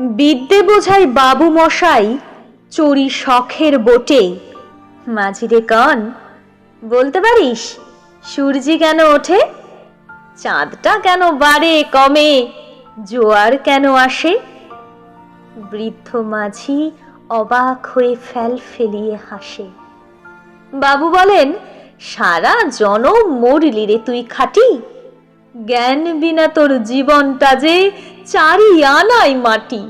বিদ্যে বোঝাই বাবু মশাই চড়ি শখের বোটে। মাঝিরে কন, বলতে পারিস, সূর্যি কেন ওঠে? চাঁদটা কেন বাড়ে কমে, জোয়ার কেন আসে? বৃদ্ধ মাঝি অবাক হয়ে ফেল ফেলিয়ে হাসে। বাবু বলেন, সারা জনম মরলি রে তুই খাটি। জ্ঞান বিনা তোর জীবনটা যে চারি আনাই মাটি।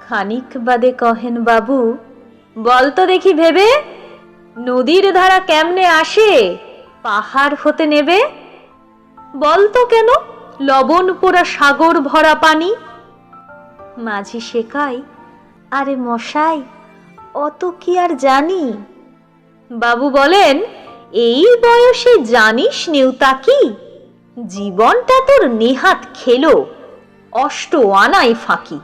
খানিক বাদে কহেন, বাবু, বল তো দেখি ভেবে, নদীর ধারা কেমনে আসে? পাহাড় হতে নেবে? বল তো কেন, লবণ পোড়া সাগর ভরা পানি? মাঝি শেখাই আরে মশাই, অত কি আর জানি? বাবু বলেন, এই বয়সে জানিস নেউতা কি? জীবনটা তোর নেহাত খেলো, অষ্ট আনাই ফাঁকি।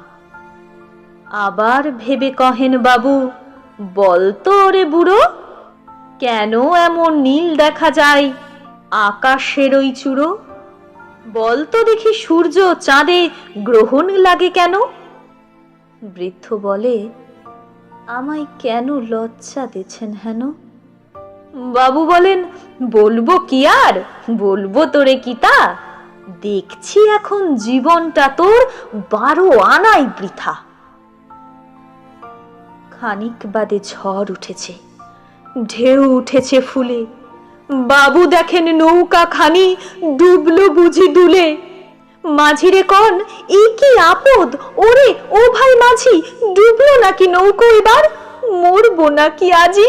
আবার ভেবে কহেন বাবু বলতো ওরে বুড়ো, কেন এমন নীল দেখা যায় আকাশের ওই চূড়ো? বলতো দেখি সূর্য চাঁদে গ্রহণ লাগে কেন? বৃদ্ধ বলে, আমায় কেন লজ্জা দিচ্ছেন হেন? বাবু বলেন, বলব কি আর? বলব তোরে কি তা? দেখছি এখন জীবনটা তোর বারো আনাই বৃথা। খানিক বাদে ঝড় উঠেছে, ঢেউ উঠেছে ফুলে। বাবু দেখেন নৌকা খানি ডুবলো বুঝি দুলে। মাঝিরে কন এই কি আপদ? ওরে, ও ভাই মাঝি, ডুবলো নাকি নৌকো এবার? মরবো নাকি আজি?